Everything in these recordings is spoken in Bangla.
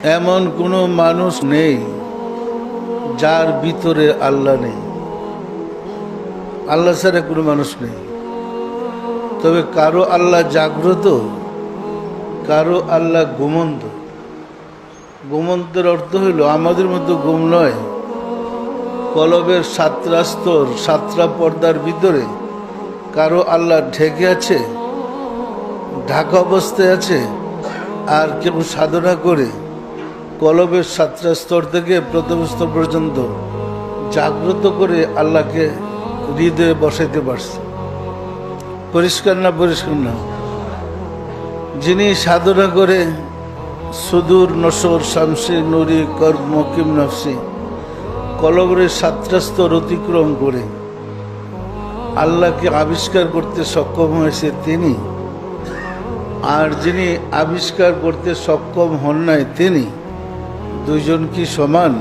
এমন কোনো মানুষ নেই যার ভিতরে আল্লাহ নেই। আল্লাহ ছাড়া কোনো মানুষ নেই। তবে কারও আল্লাহ জাগ্রত, কারও আল্লাহ ঘুমন্ত। ঘুমন্তের অর্থ হইল আমাদের মতো ঘুম নয়, কলবের সাতটা স্তর সাতটা পর্দার ভিতরে কারও আল্লাহ ঢেকে আছে, ঢাকা অবস্থায় আছে, আর কেউ সাধনা করে কলবের সাতটা স্তর থেকে প্রথম স্তর পর্যন্ত জাগ্রত করে আল্লাহকে হৃদয়ে বসাইতে পারছে। পরিষ্কার না পরিষ্কার না যিনি সাধনা করে সুদূর নসর, শামসি, নুরি, কর্ম, কিম, নফসি কলবরের সাতটা স্তর অতিক্রম করে আল্লাহকে আবিষ্কার করতে সক্ষম হয়েছে তিনি। আর যিনি আবিষ্কার করতে সক্ষম হন নাই তিনি দুইজন কি সমান?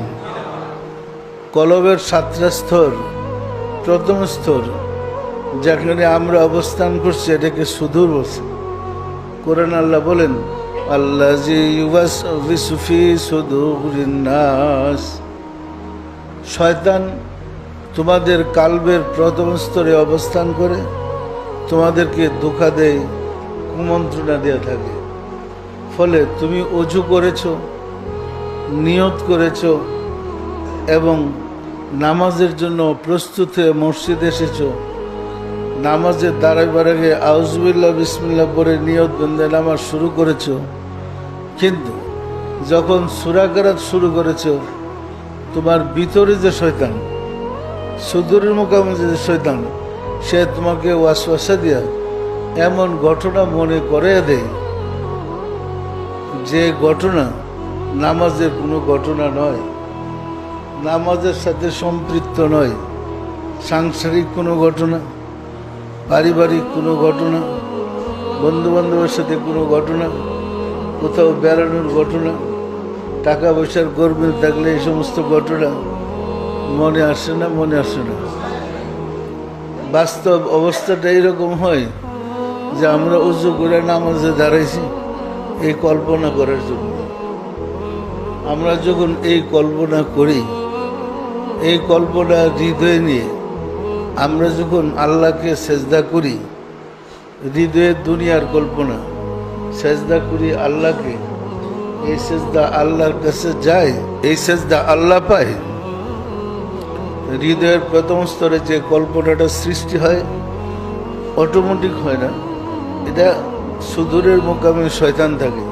কলবের সাতটা স্তর প্রথম স্তর যেখানে আমরা অবস্থান করছি, এটাকে সুদূর বলছে। কোরআন আল্লাহ বলেন আল্লাহ নাস। শয়তান তোমাদের কালবের প্রথম স্তরে অবস্থান করে, তোমাদেরকে ধোকা দেয়, কুমন্ত্রণা দেওয়া থাকে। ফলে তুমি অজু করেছ নিয়ত করেছ এবং নামাজের জন্য প্রস্তুত হয়ে মসজিদ এসেছ। নামাজের দাঁড়াইবার আগে আউজবিল্লা বিসমিল্লা পরে নিয়ত বন্ধে নামাজ শুরু করেছ। কিন্তু যখন সুরাকারাত শুরু করেছ, তোমার ভিতরে যে শয়তান, সুদূরের মোকামে যে শয়তান, সে তোমাকে ওয়াসওয়াসা দিয়া এমন ঘটনা মনে করে দেয়। যে ঘটনা নামাজের কোনো ঘটনা নয়। নামাজের সাথে সম্পৃক্ত নয়। সাংসারিক কোনো ঘটনা, পারিবারিক কোনো ঘটনা বন্ধু বান্ধবের সাথে কোনো ঘটনা, কোথাও বেড়ানোর ঘটনা টাকা পয়সার গরমিল থাকলে এই সমস্ত ঘটনা মনে আসে না, মনে আসে না। বাস্তব অবস্থাটা এইরকম হয় যে আমরা উজু করে নামাজে দাঁড়াইছি, এই কল্পনা করার জন্য। আমরা যখন এই কল্পনা করি, এই কল্পনা হৃদয়ে নিয়ে আমরা যখন আল্লাহকে সেজদা করি, হৃদয়ের দুনিয়ার কল্পনা, সেজদা করি আল্লাহকে, এই সেজদা আল্লাহর কাছে যায়, এই সেজদা আল্লাহ পায়। হৃদয়ের প্রথম স্তরে যে কল্পনাটা সৃষ্টি হয় অটোমেটিক হয় না। এটা সুদূরের মোকামে শয়তান থাকে।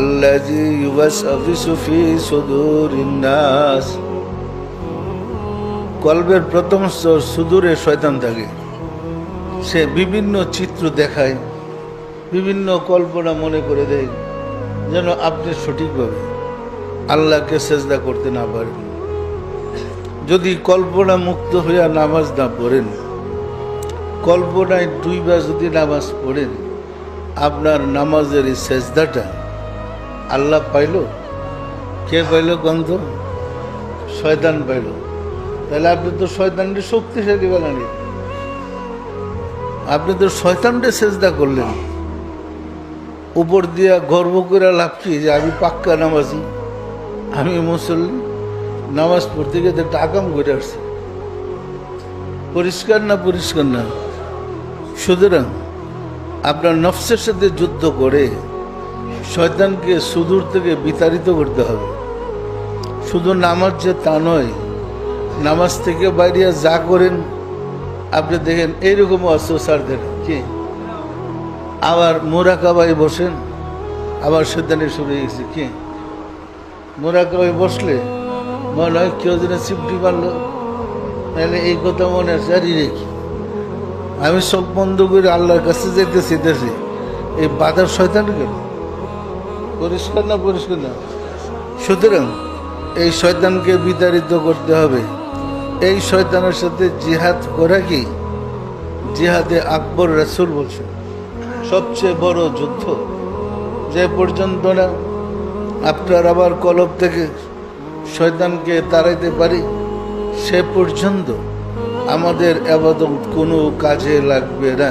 আল্লাজি ইউবাস আফিসুফি সুদূর ইন্নাস কলবের প্রথম স্তর সুদূরে শয়তান থাকে সে বিভিন্ন চিত্র দেখায়, বিভিন্ন কল্পনা মনে করে দেয়, যেন আপনি সঠিকভাবে আল্লাহকে সেজদা করতে না পারেন। যদি কল্পনা মুক্ত হইয়া নামাজ না পড়েন, কল্পনায় দুইবার যদি নামাজ পড়েন, আপনার নামাজের এই সেজদাটা আল্লাহ পাইল, কে পাইল গন্ধ? শয়তান পাইল। তাহলে আপনি তো শয়তানটি শক্তিশালী বানালেন। আপনি তো শয়তানটে সেজদা করলেন। উপর দিয়া গর্ব করে লাভ কি? যে আমি পাক্কা নামাজি, আমি মুসল্লি, নামাজ পড়তে গিয়ে একটা আকাম করে আসছে। পরিষ্কার না পরিষ্কার না সুতরাং আপনার নফসের সাথে যুদ্ধ করে শয়তানকে সুদূর থেকে বিতাড়িত করতে হবে। শুধু নামাজ যে তা নয়, নামাজ থেকে বাইরে যা করেন, আপনি দেখেন এইরকম অস্ত্রসার দেখেন কি? আবার মোরাকাবাই বসেন, আবার শুরু হয়ে গেছে। কি? মোরাকাবাই বসলে মনে হয় কেউ যেন সিপটি মারলো। তাহলে এই কথা মনে আছে, আর রেখি আমি সব বন্ধ করে আল্লাহর কাছে যেতে যেতেছি এই বাধার শয়তান কেন? পরিষ্কার না পরিষ্কার না? সুতরাং এই শয়তানকে বিতাড়িত করতে হবে। এই শয়তানের সাথে জিহাদ করা কি? জিহাদে আকবর রাসুল বলছেন, সবচেয়ে বড় যুদ্ধ যে পর্যন্ত না আপনার আবার কলব থেকে শয়তানকে তাড়াইতে পারি, সে পর্যন্ত আমাদের আবাদত কোনো কাজে লাগবে না।